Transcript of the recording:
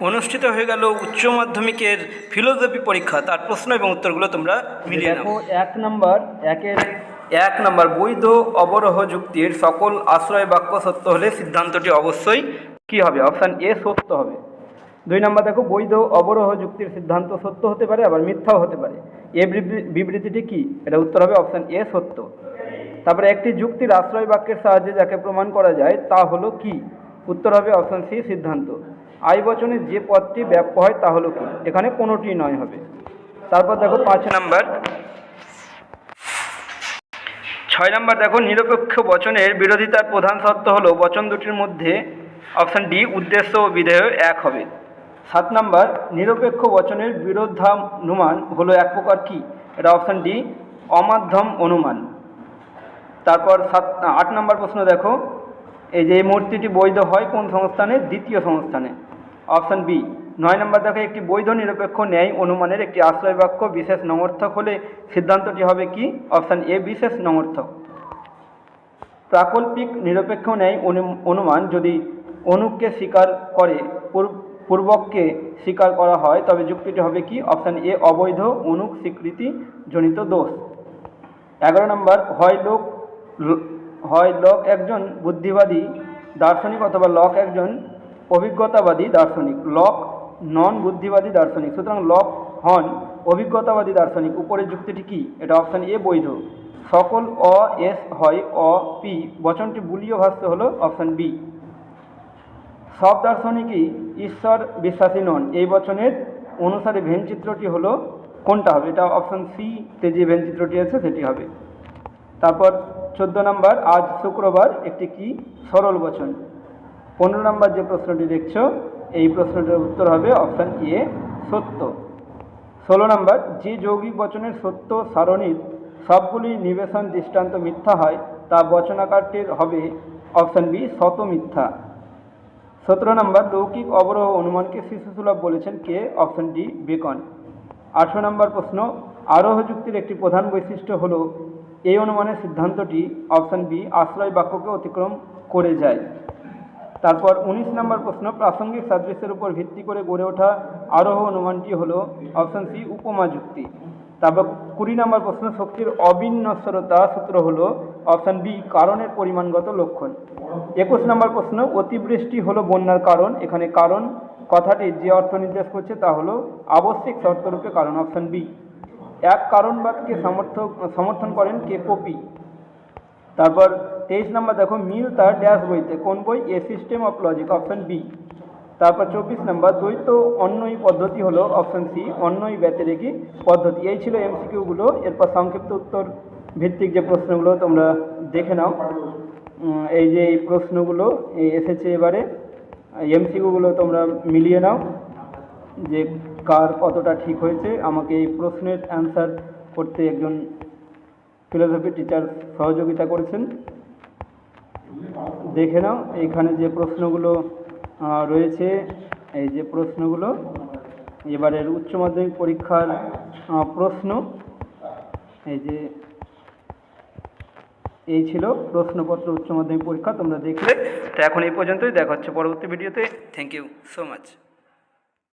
অনুষ্ঠিত হয়ে গেল উচ্চ মাধ্যমিকের ফিলোসফি পরীক্ষা। তার প্রশ্ন এবং উত্তরগুলো তোমরা মিলিয়ে নাও। দেখো এক নম্বর একের এক নম্বর বৈধ অবরোহ যুক্তির সকল আশ্রয় বাক্য সত্য হলে সিদ্ধান্তটি অবশ্যই কি হবে? অপশান এ সত্য হবে। দুই নম্বর দেখো বৈধ অবরোহ যুক্তির সিদ্ধান্ত সত্য হতে পারে আবার মিথ্যাও হতে পারে। এ বিবৃতিটি কি? এটা উত্তর হবে অপশান এ সত্য। তারপরে একটি যুক্তির আশ্রয় বাক্যের সাহায্যে যাকে প্রমাণ করা যায় তা হলো কি? উত্তর হবে অপশান সি সিদ্ধান্ত। আই বচনে যে পদটি ব্যাপ্য হয় তা হলো কি? এখানে কোনোটি নয় হবে। তারপর দেখো পাঁচ নাম্বার। ছয় নম্বর দেখো, নিরপেক্ষ বচনের বিরোধিতার প্রধান শর্ত হলো বচন দুটির মধ্যে অপশান ডি, উদ্দেশ্য ও বিধেয় এক হবে। সাত নম্বর, নিরপেক্ষ বচনের বিরোধানুমান হলো এক প্রকার কি? এটা অপশান ডি, অমাধ্যম অনুমান। তারপর সাত আট নম্বর প্রশ্ন দেখো। এই যে এই মূর্তিটি বৈধ হয় কোন সংস্থানে? দ্বিতীয় সংস্থানে। অপশান বি, নয় নম্বর দেখো, একটি বৈধ নিরপেক্ষ ন্যায় অনুমানের একটি আশ্রয় বাক্য বিশেষ নমর্থক হলে সিদ্ধান্তটি হবে কি? অপশান এ, বিশেষ নমর্থক। প্রাকল্পিক নিরপেক্ষ ন্যায় অনু- অনুমান যদি অনুককে স্বীকার করে পূর- পূর্বককে স্বীকার করা হয়, তবে যুক্তিটি হবে কি? অপশান এ, অবৈধ, অনুক স্বীকৃতি জনিত দোষ। এগারো নম্বর, হয় লোক হয় লক একজন বুদ্ধিবাদী, দার্শনিক অথবা লক একজন অভিজ্ঞতাবাদী দার্শনিক। লক নন বুদ্ধিবাদী দার্শনিক। সুতরাং লক হন অভিজ্ঞতাবাদী দার্শনিক। উপরের যুক্তিটি কি? এটা অপশান এ বৈধ। সকল অ, এস হয় অ, পি। বচনটি বুলীয় ভাষ্য হলো অপশান বি। সব দার্শনিকই ঈশ্বর বিশ্বাসী নন। এই বচনের অনুসারে ভেনচিত্রটি হলো কোনটা হবে? এটা অপশান সি তে যে ভেনচিত্রটি আছে, সেটি হবে। তারপর চোদ্দ নম্বর, আজ শুক্রবার একটি কি সরল বচন। পনেরো নম্বর যে প্রশ্নটি দেখছ, এই প্রশ্নটির উত্তর হবে অপশান এ, সত্য। ষোলো নম্বর, যে যৌগিক বচনের সত্য, সারণীর সবগুলি নিবেশন দৃষ্টান্ত মিথ্যা হয়, তা বচনাকারটির হবে অপশান বি শত মিথ্যা। সতেরো নম্বর, লৌকিক অবরোহ অনুমানকে শিশুসুলভ বলেছেন কে? Option D, beacon. আঠেরো নম্বর প্রশ্ন আরোহ যুক্তির একটি প্রধান বৈশিষ্ট্য হল এই অনুমানের সিদ্ধান্তটি অপশান বি, আশ্রয় বাক্যকে অতিক্রম করে যায়। তারপর উনিশ নম্বর প্রশ্ন, প্রাসঙ্গিক সাদৃশ্যের উপর ভিত্তি করে গড়ে ওঠা আরোহ অনুমানটি হল অপশন সি, উপমা যুক্তি। তারপর কুড়ি নম্বর প্রশ্ন, শক্তির অবিনশ্বরতা সূত্র হল অপশান বি, কারণের পরিমাণগত লক্ষণ। একুশ নম্বর প্রশ্ন, অতিবৃষ্টি হলো বন্যার কারণ। এখানে কারণ কথাটি যে অর্থ নির্দেশ করছে তা হলো আবশ্যিক শর্তরূপে কারণ, অপশন বি। এক কারণবাদকে সমর্থক সমর্থন করেন কে কপি তারপর তেইশ নম্বর দেখো, মিল তার ড্যাশ বইতে। কোন বই? A system of logic, option B. তারপর চব্বিশ নম্বর, দ্বৈত অন্যই পদ্ধতি হলো অপশন সি, অন্যই ব্যতিরেকি পদ্ধতি। এই ছিল এমসিকিউগুলো। এরপর সংক্ষিপ্ত উত্তর ভিত্তিক যে প্রশ্নগুলো তোমরা দেখে নাও। এই যে এই প্রশ্নগুলো এসেছে এবারে এমসিকিউগুলো তোমরা মিলিয়ে নাও। যে কার কতটা ঠিক হয়েছে, আমাকে এই প্রশ্নের অ্যান্সার করতে একজন ফিলোসফি টিচার সহযোগিতা করেছেন। দেখে নাও, এইখানে যে প্রশ্নগুলো রয়েছে, এই যে প্রশ্নগুলো, এবারের উচ্চ মাধ্যমিক পরীক্ষার প্রশ্ন, এই যে, এই ছিল প্রশ্নপত্র উচ্চ মাধ্যমিক পরীক্ষা, তোমরা দেখলে। তো এখন এই পর্যন্তই, দেখা হচ্ছে পরবর্তী ভিডিওতে। Thank you so much